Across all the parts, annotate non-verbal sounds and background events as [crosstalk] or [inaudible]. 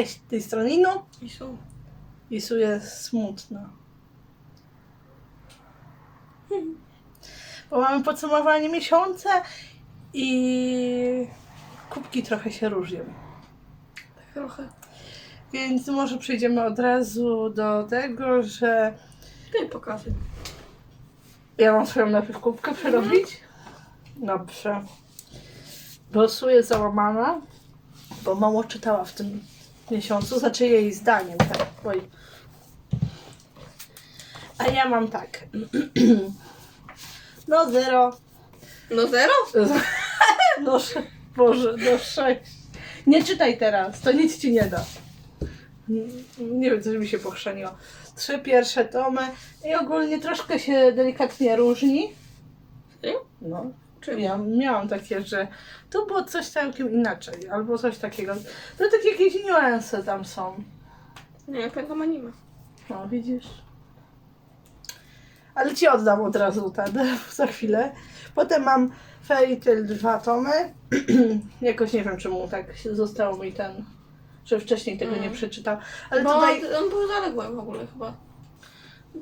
Cześć, z tej strony Inu. Isu. Isu jest smutna. Bo mamy podsumowanie miesiąca i kubki trochę się różnią. Tak trochę. Więc może przejdziemy od razu do tego, że Ty pokazuj. ja mam swoją najpierw kubkę przerobić. Dobrze. Losuję załamana, bo mało czytała w tym miesiącu, znaczy jej zdaniem, tak. Oj. A ja mam tak. [clears throat] No zero. No zero? [laughs] No sze- Boże, no sześć. Nie czytaj teraz, to nic ci nie da. Nie wiem, coś mi się pochrzaniło. Trzy pierwsze tomy i ogólnie troszkę się delikatnie różni. Serio? No. Ja miałam takie, że tu było coś całkiem inaczej, albo coś takiego. To takie jakieś niuanse tam są. Nie, ja pamiętam anime. No, widzisz? Ale ci oddam od razu ten [laughs] za chwilę. Potem mam Fairy Tail 2 tomy. [clears throat] Jakoś nie wiem, czemu tak się- zostało mi ten, że wcześniej tego Mm. nie przeczytał. Ale Bo tutaj, on był zaległy w ogóle chyba.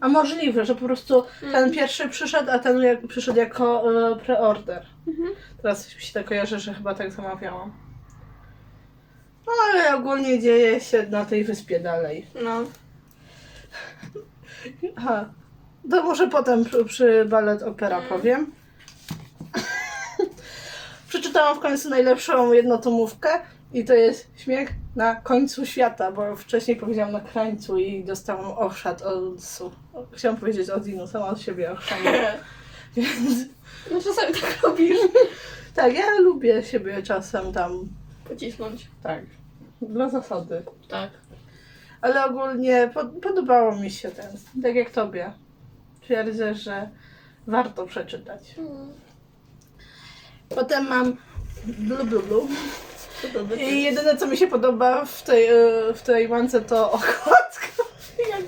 A możliwe, że po prostu ten pierwszy przyszedł, a ten jak, przyszedł jako e, preorder. Mhm. Teraz mi się tak kojarzy, że chyba tak zamawiałam. No ale ogólnie dzieje się na tej wyspie dalej. No. [laughs] Aha. To może potem przy, przy balet opera Mm. powiem. [laughs] Przeczytałam w końcu najlepszą jednotomówkę i to jest śmiech na końcu świata, bo wcześniej powiedziałam na krańcu i dostałam oszad od su. Chciałam powiedzieć od Inu, sama od siebie ochrzaniam. [laughs] Więc No czasami tak robisz. tak, ja lubię siebie czasem tam, Pocisnąć. tak, dla zasady. Tak. Ale ogólnie pod, podobało mi się ten, tak jak tobie. Twierdzę, że warto przeczytać. Potem mam Blue Blue Blue. I jedyne co mi się podoba w tej, e, w tej mance to okładka. [laughs] Jak,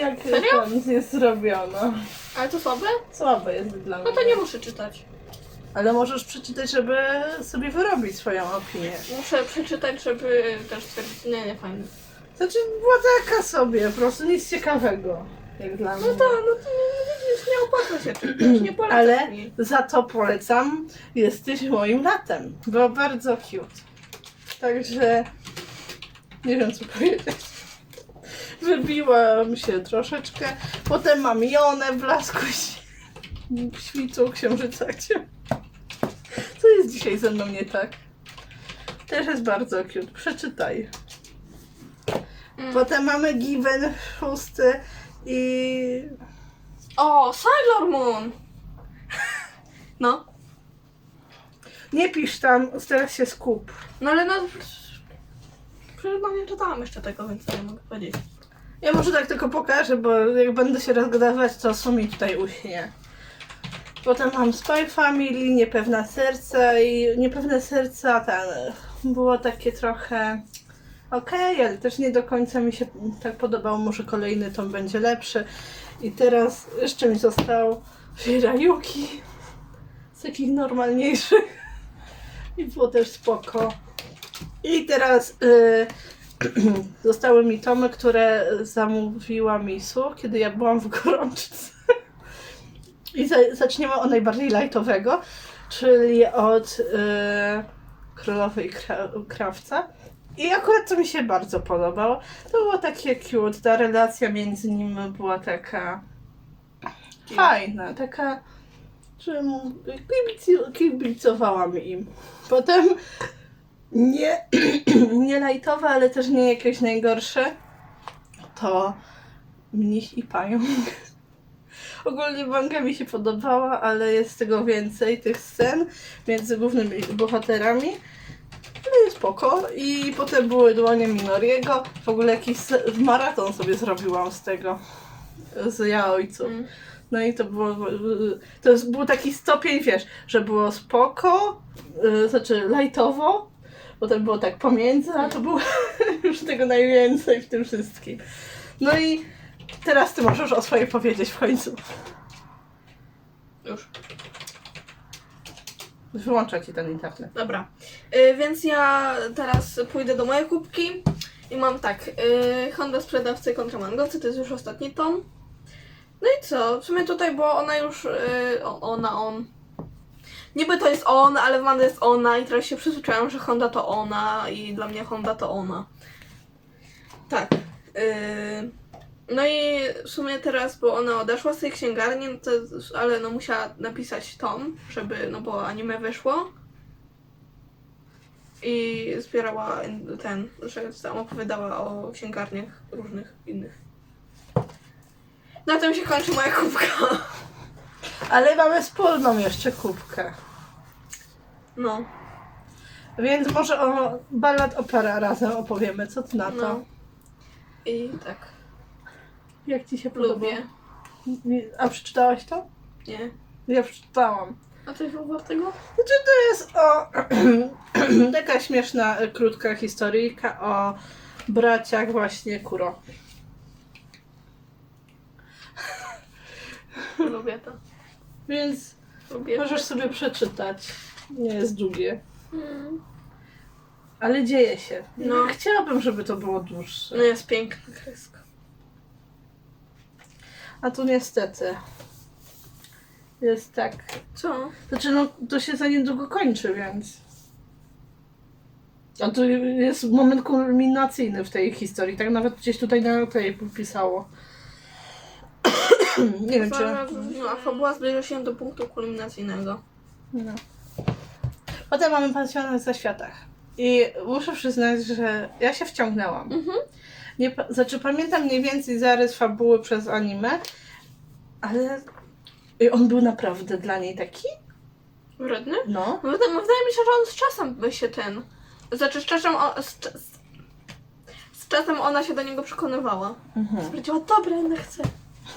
jak Serio? ten jest zrobiona. Ale to słabe? Słabe jest dla mnie. No to nie muszę czytać. Ale możesz przeczytać, żeby sobie wyrobić swoją opinię. Muszę przeczytać, żeby też stwierdzić, nie, nie fajny. Znaczy była taka sobie, po prostu nic ciekawego. Jak dla mnie. No tak, no to nie, widzisz, nie opłaca się czytać, nie polecam Ale mi. za to polecam. Jesteś moim latem. Było bardzo cute. Także nie wiem co powiedzieć. [laughs] Wybiłam się troszeczkę. Potem mam Jonę w blasku ś- [laughs] świcu księżyca. [laughs] Co jest dzisiaj ze mną nie tak? Też jest bardzo cute. Przeczytaj. Mm. Potem mamy Given szósty i O, Sailor Moon! No. Nie pisz tam, teraz się skup. No ale no... Przecież no nie czytałam jeszcze tego, więc ja mogę powiedzieć. Ja może tak tylko pokażę, bo jak będę się rozgadywać, to sumi tutaj uśnie. Potem mam Spy Family, Niepewna Serca i Niepewne Serca ten było takie trochę okej, ale też nie do końca mi się tak podobało. Może kolejny tom będzie lepszy. I teraz jeszcze mi został Shirayuki z takich normalniejszych i było też spoko. I teraz y, [clears throat] zostały mi tomy, które zamówiła Misu, kiedy ja byłam w gorączce. I za, zaczniemy od najbardziej lightowego, czyli od y, Królowej Kra- Krawca. I akurat to mi się bardzo podobało. To było takie cute, ta relacja między nimi była taka fajna, taka, że kibicu- kibicowałam im. Potem nie, [clears throat] nie lajtowe, ale też nie jakieś najgorsze, to Mniś i Pająk. [laughs] Ogólnie manga mi się podobała, ale jest tego więcej, tych scen między głównymi bohaterami. Jest spoko. I potem były dłonie Minoriego. W ogóle jakiś maraton sobie zrobiłam z tego. Z ja ojcu. Mm. No i to było, to był taki stopień, wiesz, że było spoko, yy, znaczy lajtowo, potem było tak pomiędzy, a to było [laughs] już tego najwięcej w tym wszystkim. No i teraz ty możesz o swojej powiedzieć w końcu. Już. Wyłącza ci ten internet. Dobra. Y, więc ja teraz pójdę do mojej kubki I mam tak, yy, Honda sprzedawcy kontra mangowcy, to jest już ostatni tom. No i co? W sumie tutaj, bo ona już, yy, ona, on. Niby to jest on, ale w Manda jest ona i teraz się przyzwyczaiłam, że Honda to ona i dla mnie Honda to ona. Tak. Yy, no i w sumie teraz, bo ona odeszła z tej księgarni, no to, ale no musiała napisać tom, żeby, no bo anime wyszło. I zbierała ten, że tam opowiadała o księgarniach różnych innych. Na tym się kończy moja kubka. Ale mamy wspólną jeszcze kubkę. No. Więc może o ballad opera razem opowiemy. Co ty na to? no. I tak. Jak ci się podoba? Lubię. A przeczytałaś to? Nie. Ja przeczytałam. A coś było tego? Znaczy to jest o [clears throat] taka śmieszna, krótka historyjka o braciach właśnie Kuro. [laughs] Lubię to. Więc Lubię. możesz sobie przeczytać. Nie jest długie. Mm. Ale dzieje się. No. Chciałabym, żeby to było dłuższe. No jest piękna kreska. A tu niestety jest tak. Co? Znaczy, no, to się za niedługo kończy, więc. A tu jest moment kulminacyjny w tej historii. Tak nawet gdzieś tutaj na tej pisało. [clears throat] Nie wiem, czy. No, a fabuła zbliża się do punktu kulminacyjnego. No. Potem mamy pensjonat za światach. I muszę przyznać, że ja się wciągnęłam. Mhm. Nie, pa- znaczy, pamiętam mniej więcej zarys fabuły przez anime, ale i on był naprawdę dla niej taki. Wredny? No. No, Wydaje, wydaje mi się, że on z czasem by się ten. Znaczy, z czasem, o, z, cza- z, z czasem ona się do niego przekonywała. Mhm. Stwierdziła, dobra, ona chce.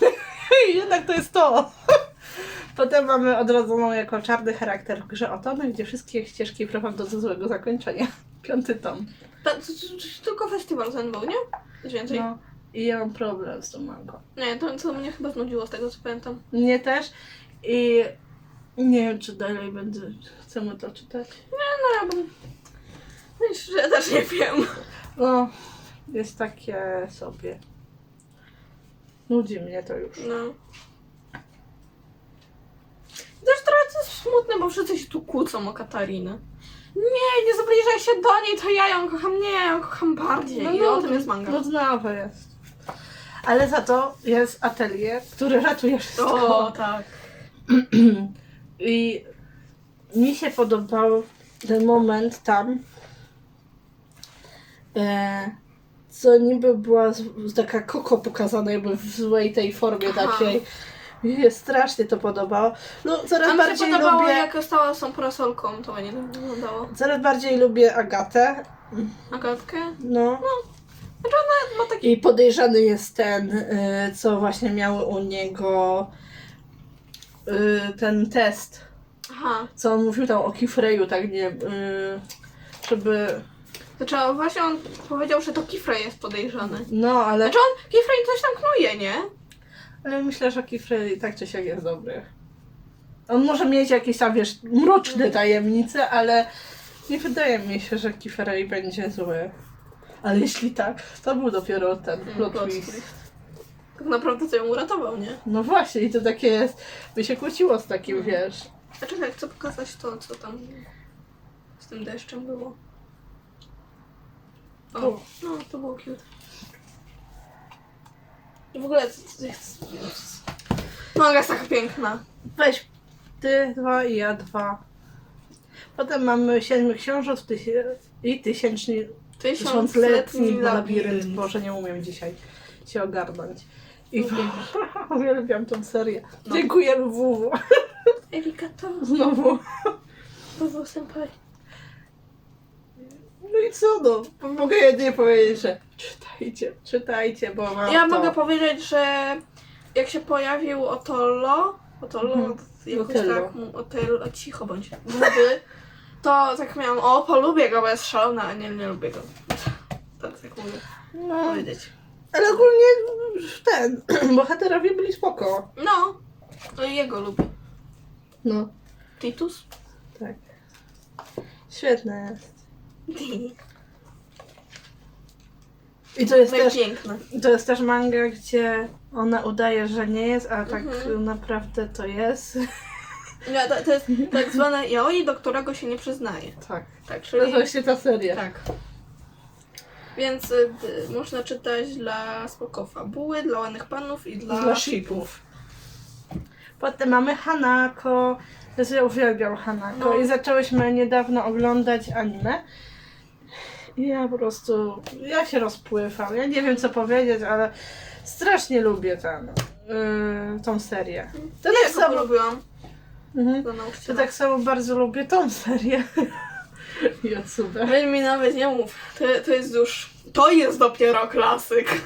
[laughs] I jednak to jest to. [laughs] Potem mamy odrodzoną jako czarny charakter w grze Otomy, gdzie wszystkie ścieżki prowadzą do złego zakończenia. [laughs] Piąty tom. Ta, to, to, to, tylko festiwal ten był, nie? Nic więcej. No. I ja mam problem z tą mangą. Nie, to co mnie chyba znudziło z tego, co pamiętam. Mnie też. I nie wiem, czy dalej będę. Chcemy to czytać. No, ja bym... Wiesz, że ja też nie wiem. No, jest takie sobie. Nudzi mnie to już. No. Też trochę to jest smutne, bo wszyscy się tu kłócą o Katarinę. Nie, nie zbliżaj się do niej, to ja ją kocham. Nie, ja ją kocham bardziej. I o tym jest manga. Nudnawe jest. Ale za to jest atelier, który ratuje wszystko. O, tak. [clears throat] I mi się podobał ten moment tam, e, co niby była taka koko pokazana jakby w złej tej formie Aha. takiej. Mi się strasznie to podobało. No, coraz A mi się bardziej podobało, lubię, jak stała z tą parasolką, to nie tak wyglądało. coraz bardziej lubię Agatę. Agatkę? No. Znaczy ona ma taki... I podejrzany jest ten, y, co właśnie miały u niego y, ten test, Aha. co on mówił tam o Kifreju, tak nie, y, żeby, Znaczy właśnie on powiedział, że to Kifrey jest podejrzany. no ale, Znaczy on, Kifrey coś tam knuje, nie? ale myślę, że Kifrej tak czy siak jest dobry. On może mieć jakieś tam, wiesz, mroczne tajemnice, ale nie wydaje mi się, że Kifrej będzie zły. Ale jeśli tak, to był dopiero ten plot Plot twist. twist. Tak naprawdę to ją uratował, nie? No właśnie, i to takie jest, by się kłóciło z takim, wiesz, A czekaj, chcę pokazać to, co tam z tym deszczem było. O, no, to było cute. I w ogóle jest... Noga jest taka piękna. Weź ty dwa i ja dwa. Potem mamy siedmiu książąt i tysięczny, tysiącletni labirynt. Boże, nie umiem dzisiaj się ogarnąć. I [laughs] uwielbiam tą serię. No. Dziękujemy WW. Erika to Znowu. Paweł Senpai. No i co no? Mogę jedynie powiedzieć, że czytajcie, czytajcie, bo mam Ja to. mogę powiedzieć, że jak się pojawił Otollo, Otollo, Mhm. jakoś Otello. tak, mu- Otello, cicho bądź, wtedy, to tak miałam, o, polubię go, bo jest szalony, a nie, nie lubię go. Tak, tak mogę No, powiedzieć. ale ogólnie ten, [clears throat] bohaterowie byli spoko. No, i jego lubię. No, Titus? tak. Świetne jest. I to jest No i też, piękne. to jest też manga, gdzie ona udaje, że nie jest, a tak Mhm. naprawdę to jest. [laughs] Nie, to, to jest tak zwane yaoi, do którego się nie przyznaje. Tak. Tak, To czyli... jest właśnie ta seria. Tak. Więc y, d- można czytać dla spoko fabuły, dla ładnych panów i dla, Dla shipów. Potem mamy Hanako. Ja uwielbiam Hanako No. i zaczęłyśmy niedawno oglądać anime. I ja po prostu, ja się rozpływam. Ja nie wiem co powiedzieć, ale strasznie lubię ten, yy, tą serię. To Ja tak samo, polubiłam mhm. to tak samo bardzo lubię tą serię. [laughs] Jotsuba. Weź mi nawet nie mów. To, to jest już... To jest dopiero klasyk.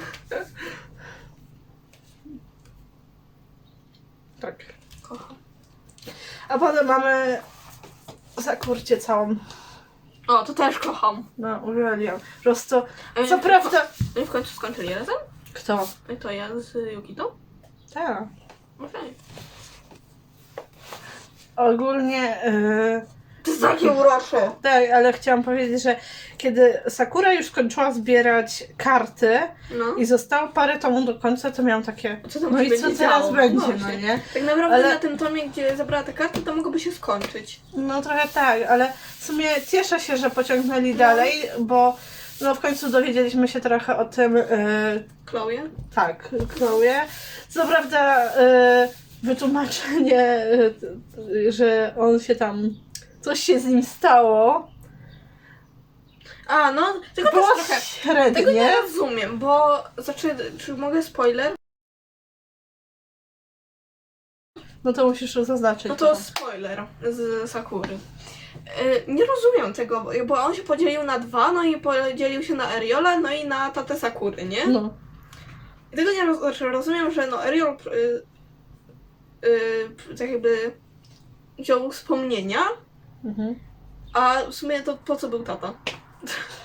Tak. Kocham. A potem mamy Zakurcie całą. O, to też kocham. No, uwielbiam. Po prostu, oni co w- prawda... Oni w końcu skończyli razem? Kto? I to ja z Yukito? Tak. Okej. Ogólnie, yy, To jest takie urocze. tak, ale chciałam powiedzieć, że kiedy Sakura już skończyła zbierać karty No. i zostało parę tomów do końca, to miałam takie, Co tam no się i co będzie teraz działo? będzie, no Właśnie. nie? Tak naprawdę Ale- na tym tomie, gdzie zabrała te karty, to mogłoby się skończyć. No trochę tak, ale w sumie cieszę się, że pociągnęli No. dalej, bo no w końcu dowiedzieliśmy się trochę o tym, yy, Chloe? tak, Chloe. Co prawda yy, wytłumaczenie, yy, że on się tam, coś się z nim stało, A, no, tylko było też trochę... średnie. Tego nie rozumiem, bo... Znaczy, czy mogę spoiler? No to musisz zaznaczyć. No to spoiler z Sakury. Y, Nie rozumiem tego, bo- bo on się podzielił na dwa, no i podzielił się na Eriola, no i na tatę Sakury, nie? No. I tego nie roz, znaczy rozumiem, że no Eriol y, y, tak jakby wziął wspomnienia, Mhm. a w sumie to po co był tata?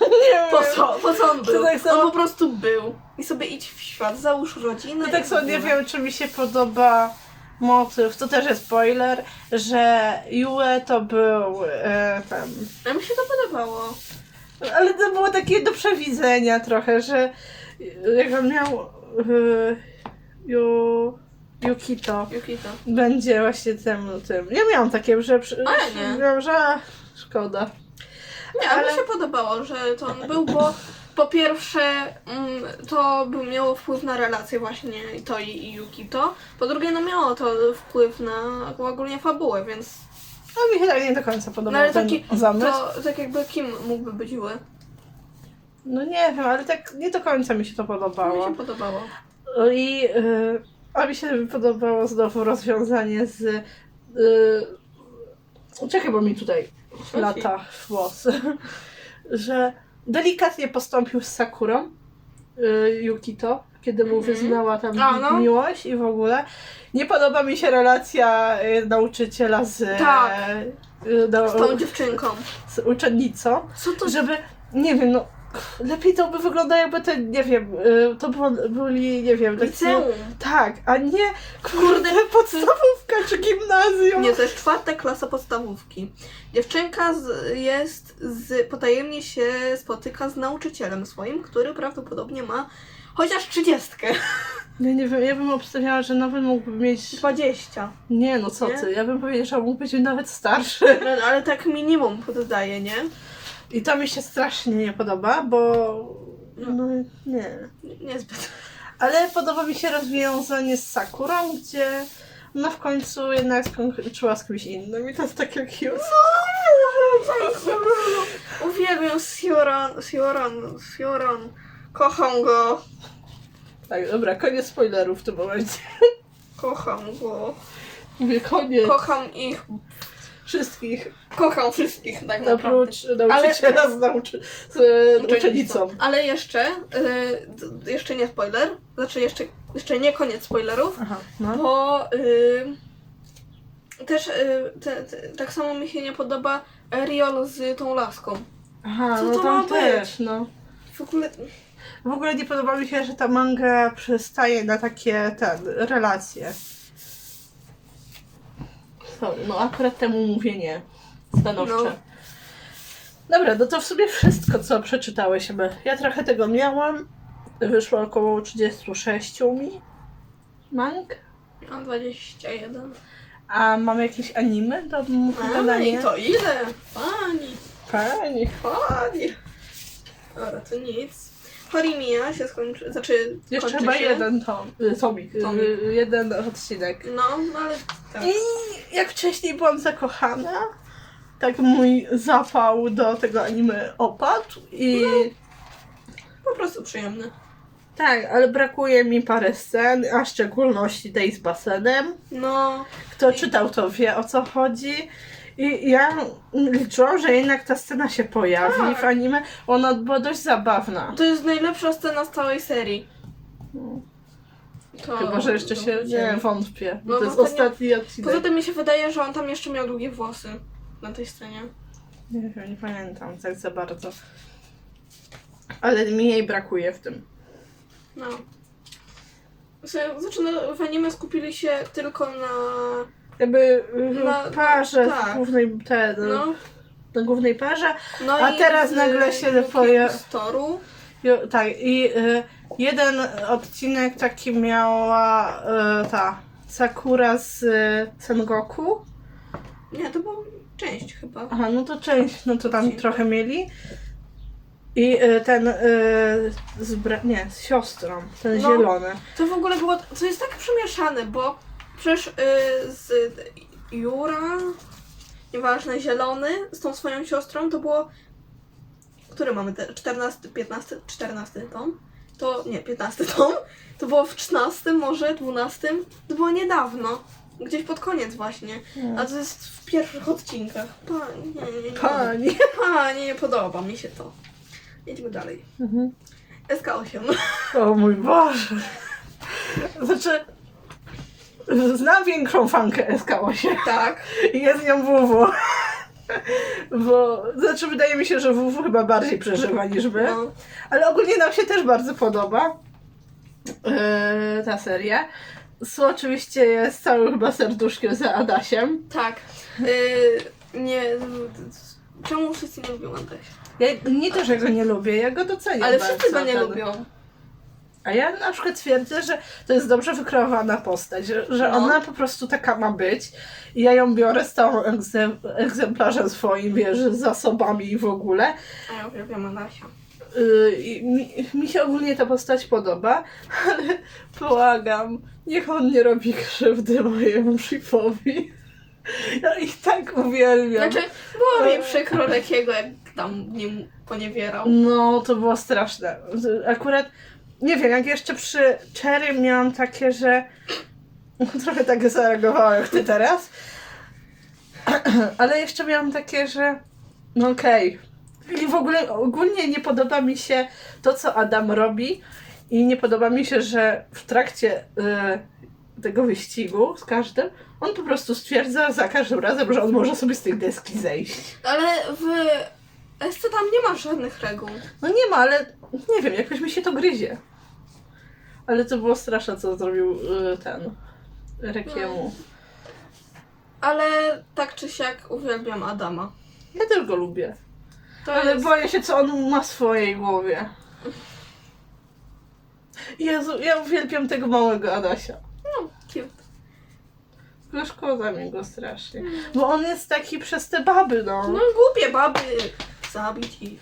Nie [laughs] Po co? Po co on był? tak samo- On po prostu był. I sobie idź w świat, załóż rodzinę. No tak samo nie wiem, czy mi się podoba motyw, to też jest spoiler, że Yue to był e, tam. A mi się to podobało. Ale to było takie do przewidzenia trochę, że jak on miał e, Yu, Yukito Yukito. będzie właśnie tym, tym. Ja miałam takie, że, przy- A ja nie. że a, szkoda. Nie, ale Ale- mi się podobało, że to on był, bo po pierwsze mm, to by miało wpływ na relacje właśnie to i, i Yukito. Po drugie, no miało to wpływ na ogólnie fabułę, więc No mi się tak nie do końca podobał No ale ten taki- zamysł. to tak jakby kim mógłby być Yue? No nie wiem, ale tak nie do końca mi się to Mi podobało. się podobało. I y, a mi się podobało znowu rozwiązanie z. Y, czekaj, bo mi tutaj lata włos. [laughs] że delikatnie postąpił z Sakurą y, Yukito, kiedy mu Mhm. wyznała tam A, no. miłość i w ogóle. Nie podoba mi się relacja y, nauczyciela z. Tak. y, nau- Z tą dziewczynką. z uczennicą, Co to żeby, nie wiem, no, lepiej to by wyglądało jakby to, nie wiem, y, to było, byli, nie wiem, liceum? tak, a nie, kurde, [laughs] podstawówka czy gimnazjum. Nie, to jest czwarta klasa podstawówki. Dziewczynka z, jest z, potajemnie się spotyka z nauczycielem swoim, który prawdopodobnie ma chociaż trzydziestkę. [laughs] Ja nie wiem, ja bym obstawiała, że nawet mógłby mieć, Dwadzieścia. nie no co Nie? ty, ja bym powiedziała, że mógł być nawet starszy. No, ale tak minimum dodaje, nie? I to mi się strasznie nie podoba, bo, no nie. Niezbyt. Ale podoba mi się rozwiązanie z Sakurą, gdzie no w końcu jednak skończyła z kimś innym i to jest takie cute. Uwielbiam Sioran, Sioran, Sioran. Kocham go. Tak, dobra, koniec spoilerów w tym momencie. Kocham go. Mówię koniec. Kocham ich. Wszystkich, Kocham wszystkich tak naprawdę. oprócz nauczyciela z, nauczy z e, uczennicą. Ale jeszcze, y, jeszcze nie spoiler, znaczy jeszcze, jeszcze nie koniec spoilerów, Aha, no. bo y, też y, te, te, tak samo mi się nie podoba Eriol z tą laską. Aha, Co no to tam ma być? też, no. W ogóle W ogóle nie podoba mi się, że ta manga przystaje na takie ten, relacje. Sorry, no akurat temu mówię nie. Stanowcze. No. Dobra, no to w sumie wszystko, co przeczytałyśmy. Ja trochę tego miałam, wyszło około 36 mi mang. Mam 21. A mam jakieś anime do A, gadania? i to ile? Pani, Pani. pani. Dobra, to nic. Horimiya się skończy, znaczy Jeszcze kończy chyba się. jeden tom, y, tomik, y, Tomik. jeden odcinek. No, ale tak. I jak wcześniej byłam zakochana, tak mój zapał do tego anime opadł i Po prostu przyjemny. tak, ale brakuje mi parę scen, a w szczególności tej z basenem. No, Kto czytał, to wie o co chodzi. I ja liczyłam, że jednak ta scena się pojawi Tak. w anime. Ona była dość zabawna. to jest najlepsza scena z całej serii. To Chyba, że jeszcze się nie wątpię. No, to jest bo ostatnio- ostatni odcinek. Poza tym mi się wydaje, że on tam jeszcze miał długie włosy na tej scenie. Nie wiem, nie pamiętam tak za bardzo. Ale mi jej brakuje w tym. No. Znaczy, znaczy, no, w anime skupili się tylko na. Jakby y, No, parze tak. głównej, te, No, na głównej parze. no A teraz z nagle się Yuki poja- Storu. Jo, tak, i y, jeden odcinek taki miała y, ta Sakura z y, Sengoku. Nie, to była część chyba. Aha, no to część, no to tam Odcinka. trochę mieli. I y, ten y, z nie, z siostrą, ten No. zielony. To w ogóle było. To jest tak przemieszane, bo przecież y, z Jura, nieważne, zielony, z tą swoją siostrą, to było. Który mamy? Te 14, 15, 14 tom? To nie, 15 tom. To było w 13, może 12. To było niedawno. Gdzieś pod koniec właśnie. A to jest w pierwszych odcinkach. Pani, nie, nie, nie. Pani. [laughs] Pani, nie podoba mi się to. Jedźmy dalej. Mhm. SK8. O mój Boże. [laughs] Znaczy, znam większą fankę SK8 Tak. i jest nią WW. Bo, znaczy wydaje mi się, że WW chyba bardziej przeżywa niż my. No. Ale ogólnie nam się też bardzo podoba yy, ta seria. Su oczywiście jest całym chyba serduszkiem za Adasiem. Tak. Yy, nie. Czemu wszyscy nie lubią Antesia? Ja nie to, że go nie lubię, ja go doceniam Ale bardzo, wszyscy go nie ten- lubią. A ja na przykład twierdzę, że to jest dobrze wykreowana postać, że, że No. ona po prostu taka ma być. I ja ją biorę z całym egzem, egzemplarzem swoim, wiesz, z zasobami i w ogóle. A ja uwielbiam Adasia. Yy, i mi, mi się ogólnie ta postać podoba, ale błagam, niech on nie robi krzywdy mojemu szyfowi. Ja ich tak uwielbiam. Znaczy, było mi przykro Rekiego, jak tam nim poniewierał. No, to było straszne. Akurat, nie wiem, jak jeszcze przy Cherry miałam takie, że [laughs] trochę tak zareagowałam jak ty teraz. [clears throat] Ale jeszcze miałam takie, że no okej. I w ogóle ogólnie nie podoba mi się to, co Adam robi i nie podoba mi się, że w trakcie y, tego wyścigu z każdym, on po prostu stwierdza za każdym razem, że on może sobie z tej deski zejść. Ale w SC tam nie ma żadnych reguł. No nie ma, ale nie wiem, jakoś mi się to gryzie. Ale to było straszne, co zrobił y, ten Rekiemu. Ale tak czy siak uwielbiam Adama. Ja też go lubię. To Ale jest... boję się, co on ma w swojej głowie. Jezu, ja uwielbiam tego małego Adasia. No, cute. Ale szkoda mi go strasznie. Bo on jest taki przez te baby, no. No głupie baby. Zabić ich.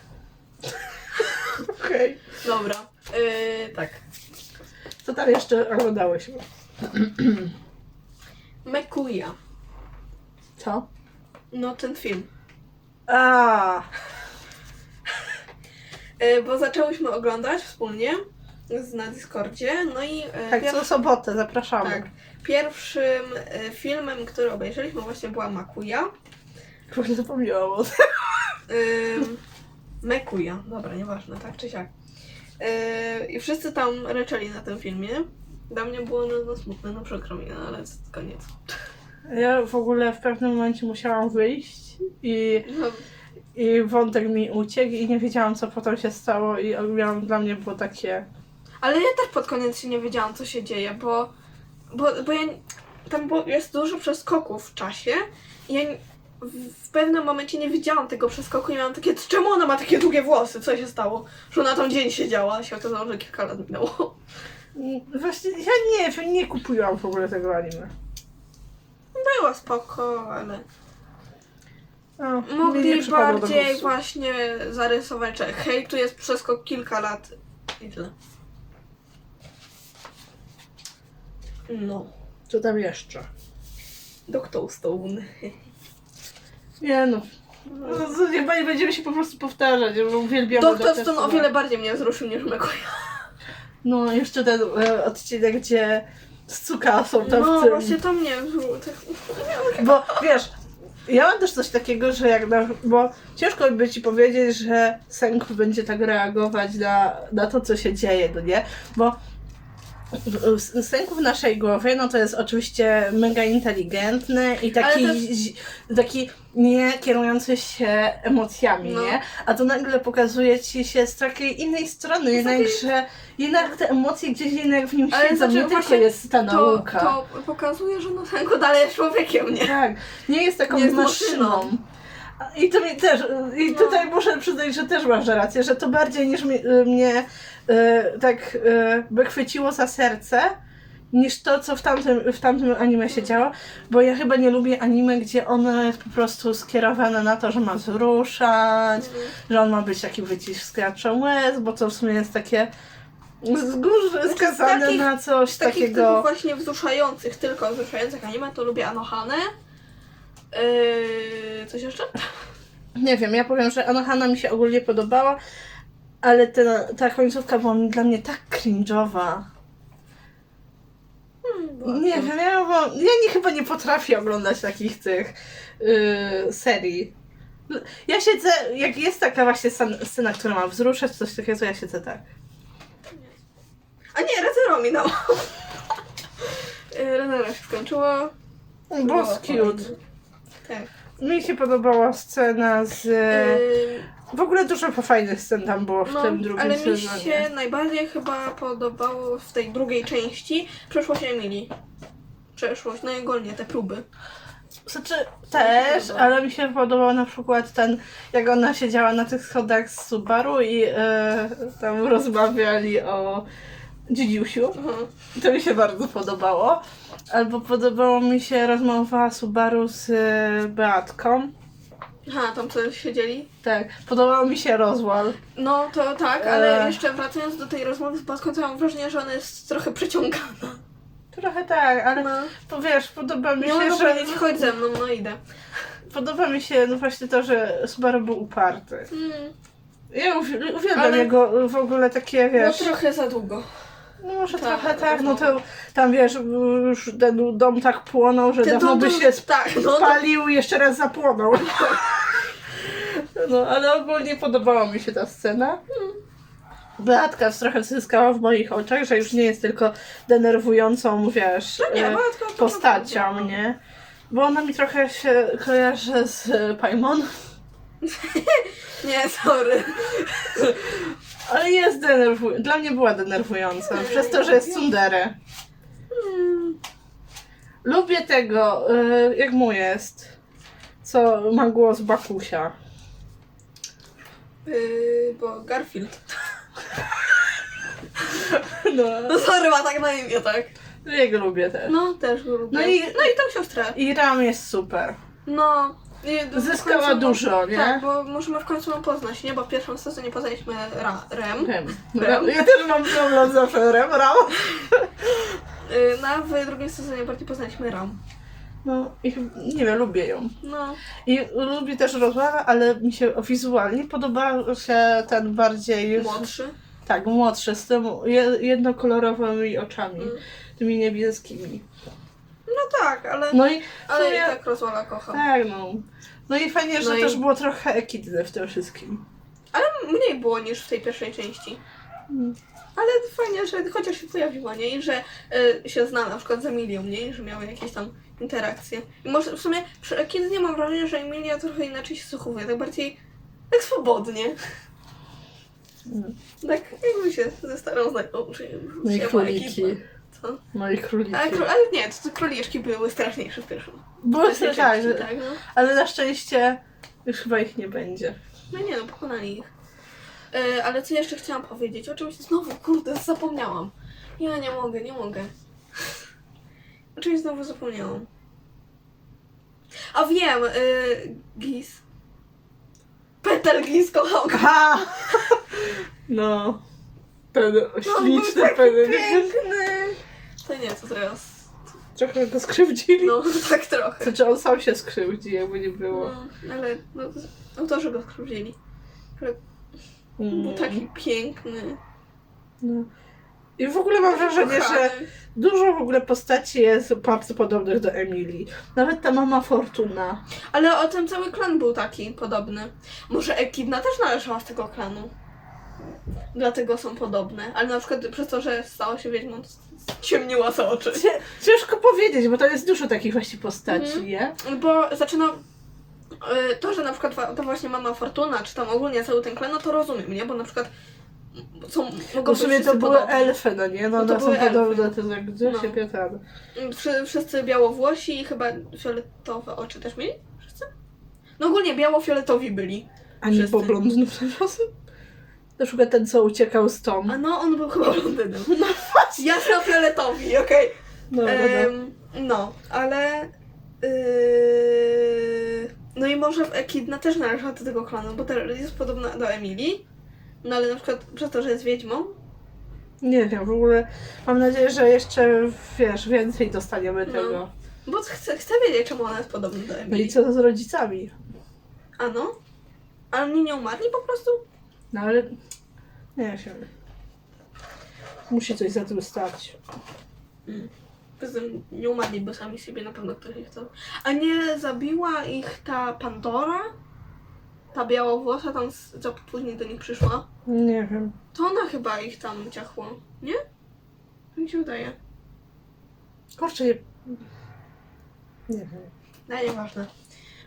[laughs] Okej. Dobra. Yy, tak. Co tam jeszcze oglądałyśmy? [clears throat] Mekuja. Co? No ten film. A, Yy, [laughs] bo zaczęłyśmy oglądać wspólnie z, na Discordzie. No i yy, tak, co sobotę, zapraszamy. tak, pierwszym yy, filmem, który obejrzeliśmy właśnie była Makuja. Ogóle zapomniałam o tym. Ym, Mekuja, dobra, nieważne, tak czy siak. Yy, I wszyscy tam ryczeli na tym filmie. Dla mnie było no, no smutne, no przykro mi, no, ale jest koniec. Ja w ogóle w pewnym momencie musiałam wyjść i, No, i wątek mi uciekł i nie wiedziałam, co potem się stało i miałam, dla mnie było takie... ale ja też pod koniec się nie wiedziałam, co się dzieje, bo, bo, bo ja, tam było, jest dużo przeskoków w czasie i ja w, pewnym momencie nie widziałam tego przeskoku i miałam takie, czemu ona ma takie długie włosy? Co się stało? Że ona tam dzień siedziała, a się okazało, że kilka lat minęło. Właśnie, ja nie wiem, nie kupiłam w ogóle tego anime. Była spoko, ale O, mogli bardziej właśnie zarysować, że hej, tu jest przeskok kilka lat i tyle. No, Co tam jeszcze? Doctor Stone. [laughs] Nie no. No, to Chyba nie będziemy się po prostu powtarzać, bo uwielbiam Doctor Stone o wiele bardziej mnie wzruszył niż McCoy. No, jeszcze ten e, odcinek, gdzie z Cukasą tam No w tym... właśnie to mnie wzruszyło. Tak. Bo wiesz, ja mam też coś takiego, że jak na, bo ciężko by ci powiedzieć, że Senku będzie tak reagować na, na to, co się dzieje, no nie? Bo w- w- naszej głowie, no to jest oczywiście mega inteligentny i taki, też- taki nie kierujący się emocjami, No. nie? A to nagle pokazuje ci się z takiej innej strony, jednak, takiej- że jednak te emocje gdzieś jednak w nim Ale siedzą, znaczy nie tylko jest ta To, nauka. to pokazuje, że no Senku dalej jest człowiekiem, nie? Tak, nie jest taką Nie maszyną. maszyną. I to mi też, i No. tutaj muszę przyznać, że też masz rację, że to bardziej niż mi, y, mnie y, tak y, by chwyciło za serce, niż to, co w tamtym, w tamtym anime się działo, bo ja chyba nie lubię anime, gdzie ono jest po prostu skierowane na to, że ma wzruszać, że on ma być taki wyciskaczem łez, bo to w sumie jest takie z góry skazane takich- na coś takich takiego... typów właśnie wzruszających, tylko wzruszających anime, to lubię Anohane. Yy, coś jeszcze? Nie wiem, ja powiem, że Anohana mi się ogólnie podobała, ale ta, ta końcówka była dla mnie tak cringe'owa. Hmm, Nie wiem, ja, bo, ja nie, chyba nie potrafię oglądać takich tych yy, serii. Ja siedzę, jak jest taka właśnie scen- scena, która ma wzruszać, coś takiego, to ja siedzę tak. A nie, Rezero minęło. Yy, Rezero się skończyło. Bo Było cute. Tak. Mi się podobała scena z... Yy, W ogóle dużo fajnych scen tam było w no, tym drugim ale mi sezonie. się najbardziej chyba podobało w tej drugiej części przeszłość Emilii. Przeszłość, no i ogólnie te próby. Znaczy też, podoba. ale mi się podobał na przykład ten, jak ona siedziała na tych schodach z Subaru i e, tam rozmawiali o Dzidziusiu. Mhm. To mi się bardzo podobało. Albo podobało mi się rozmowa Subaru z e, Beatką. Aha, tam co siedzieli? Tak, podobał mi się rozwal. No to tak, ale Eee. jeszcze wracając do tej rozmowy z Batką, to mam wrażenie, że ona jest trochę przeciągana. Trochę tak, ale No. to wiesz, podoba mi Nie się, mogę że... powiedzieć, chodź ze mną, no idę. Podoba mi się no właśnie to, że Subaru był uparty. Mm, Ja uwi- uwielbiam Ale- jego w ogóle takie, no wiesz... trochę za długo. No może Tak, trochę tak, no to tam wiesz, już ten dom tak płonął, że Ten dawno dom by to- się tak, no to- spalił i jeszcze raz zapłonął. [laughs] No ale ogólnie podobała mi się ta scena. Beatka trochę zyskała w moich oczach, że już nie jest tylko denerwującą, wiesz, No nie, e, Beatka to postacią, naprawdę, no. nie? Bo ona mi trochę się kojarzy z e, Paimon, [laughs] Nie, sorry. Denerwująca. Dla mnie była denerwująca, przez to, że jest tsundere. Mm, Lubię tego, y, jak mu jest, co ma głos Bakusia. Yy, bo Garfield. [laughs] No, No sorry, ma tak na imię, tak? jego lubię też. No, też go lubię. No i- no i tą siostrę. I Ram jest super. No. W Zyskała dużo, nie? Tak, bo możemy w końcu ją poznać, nie? Bo w pierwszym sezonie poznaliśmy Ra, Rem. Rem. Rem. Ja też mam problem zawsze Rem, Ram. Yy, no, a w drugim sezonie bardziej poznaliśmy Ram. No i nie wiem, lubię ją. No. I lubię też rozmowę, ale mi się wizualnie podoba się ten bardziej... Młodszy. Tak, młodszy, z tym je- jednokolorowymi oczami, Mm. tymi niebieskimi. No tak, ale, No i w ale sumie- tak rozwala kocha. Tak, no. No i fajnie, że No i- też było trochę ekidny w tym wszystkim. Ale mniej było niż w tej pierwszej części. Mm. Ale fajnie, że chociaż się pojawiła, nie? I że y, się zna na przykład z Emilią, nie? I że miały jakieś tam interakcje. I może w sumie przy Ekinie mam wrażenie, że Emilia trochę inaczej się zachowuje, tak bardziej tak swobodnie. Mm. Tak jakby się ze starą znajomą, czy No i króliki. Co? No i króliki. Ale, ale nie, to, to króliczki były straszniejsze w pierwszym. W pierwszej tak, tak, no. ale na szczęście już chyba ich nie będzie. No nie no, pokonali ich. E, ale co jeszcze chciałam powiedzieć? Oczywiście znowu, kurde, zapomniałam. Ja nie mogę, nie mogę. Oczywiście znowu zapomniałam. A wiem, y, Gis. Peter Gis kochał go. Ha! No. Ten No, był śliczny taki pewien. piękny. To nie, to teraz. Trochę go skrzywdzili. No, [laughs] tak trochę. Znaczy on sam się skrzywdzi, jakby nie było. No, ale no, autorzy go skrzywdzili. Ale Mm. był taki piękny. No. I w ogóle mam wrażenie, że dużo w ogóle postaci jest bardzo podobnych do Emilii. Nawet ta mama Fortuna. Ale o tym cały klan był taki podobny. Może Ekidna też należała z tego klanu. Dlatego są podobne. Ale na przykład przez to, że stała się wiedźmą, ciemniła sobie oczy. Cie- Ciężko powiedzieć, bo to jest dużo takich właśnie postaci, Mhm. nie? Bo zaczyna... y, To, że na przykład to właśnie mama Fortuna, czy tam ogólnie cały ten klan, no to rozumiem, nie? Bo na przykład są, mogą w sumie to były podobni. elfy, no nie? No, No to one są podobne, to tak gdzie No. się pietamy. Wszy- Wszyscy białowłosi i chyba fioletowe oczy też mieli? Wszyscy? No ogólnie biało-fioletowi byli. A nie po blondynów czasem? Na przykład ten, co uciekał z Tom. A no, on był chyba blondynem. [laughs] No Jasno-fioletowi, okej. No, no, no. Em, no, ale... Yy, no i może Ekidna też należała do tego klanu, bo też jest podobna do Emilii. No ale na przykład przez to, że jest wiedźmą. Nie wiem, w ogóle mam nadzieję, że jeszcze, wiesz, więcej dostaniemy No. tego. Bo chcę, chcę wiedzieć, czemu ona jest podobna do No i Emilii. co z rodzicami? A no? Ale oni nie umarli po prostu? No ale nie wiem. Musi coś za tym stać. Poza tym nie umarli, bo sami siebie na pewno ktoś ich chciał. A nie zabiła ich ta Pandora? Ta białowłosa tam, z- co później do nich przyszła? Nie wiem. To ona chyba ich tam ciachło, nie? Tak mi się wydaje. Kurczę, nie... Nie wiem. No nieważne.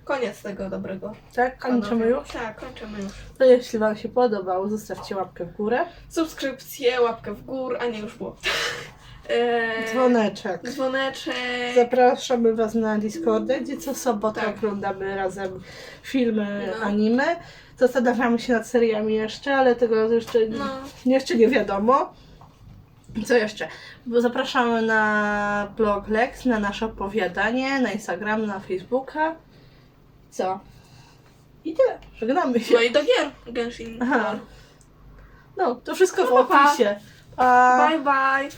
Koniec tego dobrego. Tak, kończymy już? Tak, kończymy już. To jeśli Wam się podobał, zostawcie łapkę w górę. Subskrypcję, łapkę w górę, a nie już było. Eee, [laughs] Dzwoneczek. Dzwoneczek. Zapraszamy Was na Discordę, gdzie co sobotę Tak. oglądamy razem filmy, No. anime. Zastanawiamy się nad seriami jeszcze, ale tego jeszcze, No. jeszcze nie wiadomo. Co jeszcze? Bo zapraszamy na blog Lex, na nasze opowiadanie, na Instagram, na Facebooka. Co? I tyle. Żegnamy się. No i do gier Genshin. Aha. No, to wszystko w No, pa, pa. opisie. Pa. Bye bye.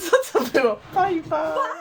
[laughs] Co to było? Bye, bye.